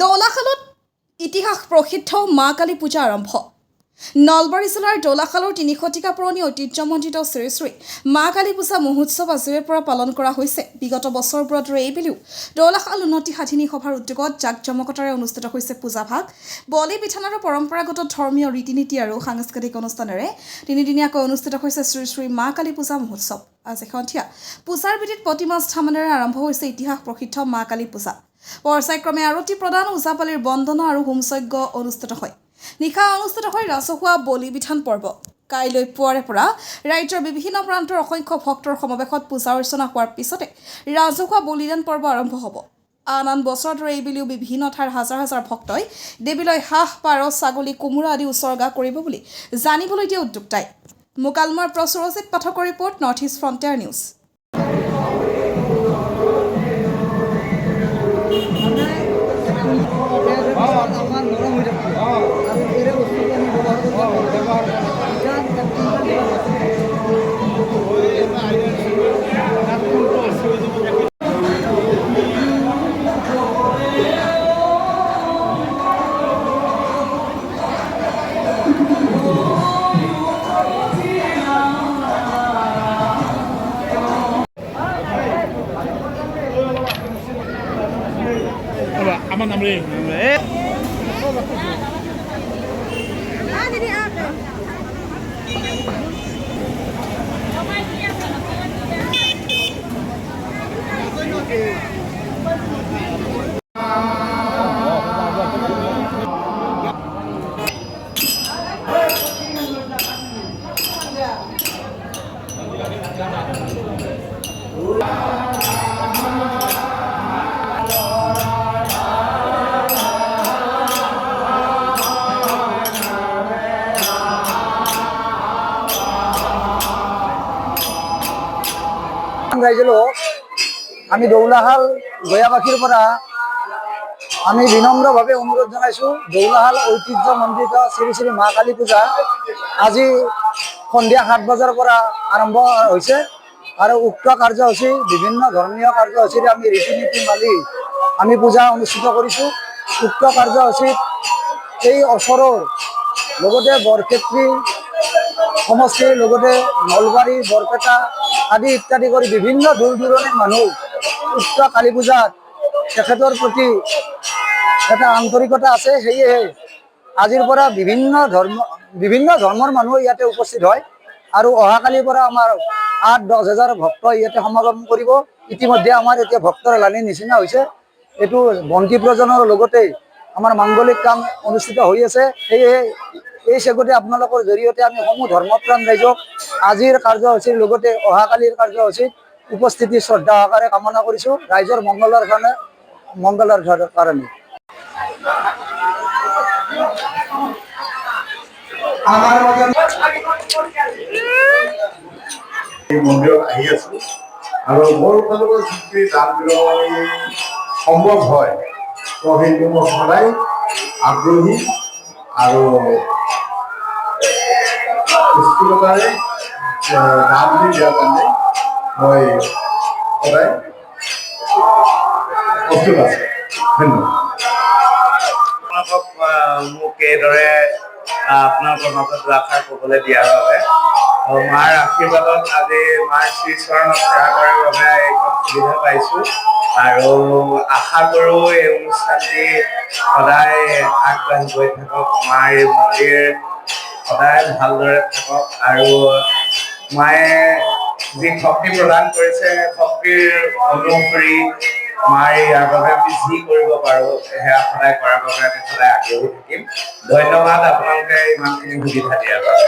দৌলাশালত ইতিহাস প্ৰসিদ্ধ মা কালী পূজা আৰম্ভ। নলবাৰী জিলাৰ দৌলাশালৰ তিনিশ শতিকা পুৰণি ঐতিহ্যমণ্ডিত শ্ৰী শ্ৰী মা কালী পূজা মহোৎসৱ আজিৰে পৰা পালন কৰা হৈছে। বিগত বছৰবোৰৰ দৰে এইবেলিও দৌলাশাল উন্নতি সাধিনী সভাৰ উদ্যোগত জাক জমকতাৰে অনুষ্ঠিত হৈছে পূজাভাগ বলি বিধান আৰু পৰম্পৰাগত ধৰ্মীয় ৰীতি নীতি আৰু সাংস্কৃতিক অনুষ্ঠানেৰে তিনিদিনীয়াকৈ অনুষ্ঠিত হৈছে শ্ৰী শ্ৰী মা কালী পূজা মহোৎসৱ। আজি সন্ধিয়া পূজাৰ বিধিত প্ৰতিমা স্থাপনেৰে আৰম্ভ হৈছে ইতিহাস প্ৰসিদ্ধ মা কালী পূজা। পৰ্যায়ক্ৰমে আৰতি প্ৰদান ওজাপালিৰ বন্দনা আৰু হোমযজ্ঞ অনুষ্ঠিত হয়। নিশা অনুষ্ঠিত হয় ৰাজহুৱা বলি বিধান পৰ্ব। কাইলৈ পুৱাৰে পৰা ৰাজ্যৰ বিভিন্ন প্ৰান্তৰ অসংখ্য ভক্তৰ সমাৱেশত পূজা অৰ্চনা হোৱাৰ পিছতে ৰাজহুৱা বলিদান পৰ্ব আৰম্ভ হ'ব। আন আন বছৰৰ দৰে এইবেলিও বিভিন্ন ঠাইৰ হাজাৰ হাজাৰ ভক্তই দেৱীলৈ হাঁহ পাৰ ছাগলী কোমোৰা আদি উচৰ্গা কৰিব বুলি জানিবলৈ দিয়ে উদ্যোক্তাই। মোকালমৰ পৰা সুৰজিত পাঠকৰ report north east frontier news. namri. Namri. Ah, jadi apa? Wow. লোক আমি দৌলাহাল গয়াবাসীৰ পৰা আমি বিনম্ৰভাৱে অনুৰোধ জনাইছোঁ, দৌলাহাল ঐতিহ্যমণ্ডিত শ্ৰী শ্ৰী মা কালী পূজা। আজি সন্ধিয়া সাত বজাৰ পৰা আৰম্ভ হৈছে আৰু উক্ত কাৰ্যসূচী, বিভিন্ন ধৰ্মীয় কাৰ্যসূচীৰে আমি ৰীতি নীতি মানি আমি পূজা অনুষ্ঠিত কৰিছোঁ। উক্ত কাৰ্যসূচীত এই ওচৰৰ লগতে বৰক্ষেত্ৰী সমষ্টিৰ লগতে নলবাৰী, বৰপেটা আদি ইত্যাদি কৰি বিভিন্ন দূৰ দূৰণিৰ মানুহ উক্ত কালী পূজাত তেখেতৰ প্ৰতি এটা আন্তৰিকতা আছে। সেয়েহে আজিৰ পৰা বিভিন্ন ধৰ্ম, বিভিন্ন ধৰ্মৰ মানুহ ইয়াতে উপস্থিত হয় আৰু অহাকালিৰ পৰা আমাৰ আঠ দহ হাজাৰ ভক্ত ইয়াতে সমাগম কৰিব। ইতিমধ্যে আমাৰ এতিয়া ভক্তৰ লানিৰ নিচিনা হৈছে। এইটো বন্তি প্ৰজনৰ লগতে আমাৰ মাংগলিক কাম অনুষ্ঠিত হৈ আছে। সেয়েহে এই চেগতে আপোনালোকৰ জৰিয়তে আমি সমূহ ধৰ্মপ্ৰাণ ৰাইজক আজিৰ কাৰ্যসূচীৰ লগতে অহাকালিৰ উপস্থিতি, শ্ৰদ্ধা সহকাৰে কামনা কৰিছোঁ। ৰাইজৰ মংগলৰ কাৰণে মংগলৰ কাৰণে। দান সম্ভৱ হয়, তো সদায় আগ্ৰহী আৰু স্থূলতাৰে আহ, দান দি দিয়াৰ কাৰণে মই সদায় প্ৰস্তুত আছো আপোনালোকৰ মাজত দুআষাৰ ক'বলৈ দিয়াৰ বাবে আৰু মাৰ আশীৰ্বাদত আজি মাৰ শ্ৰীচৰণত সেৱা কৰাৰ বাবে এইখন সুবিধা পাইছোঁ। আৰু আশা কৰোঁ এই অনুষ্ঠানটি সদায় আগবাঢ়ি গৈ থাকক। মাৰ এই মন্দিৰ সদায় ভালদৰে থাকক। আৰু মায়ে যি শক্তি প্ৰদান কৰিছে, শক্তিৰ অনুসৰি মাৰ ইয়াৰ বাবে আমি যি কৰিব পাৰো, সেয়া সদায় কৰাৰ বাবে আমি সদায় আগ্ৰহী থাকিম। ধন্যবাদ আপোনালোকে ইমানখিনি সুবিধা দিয়াৰ বাবে।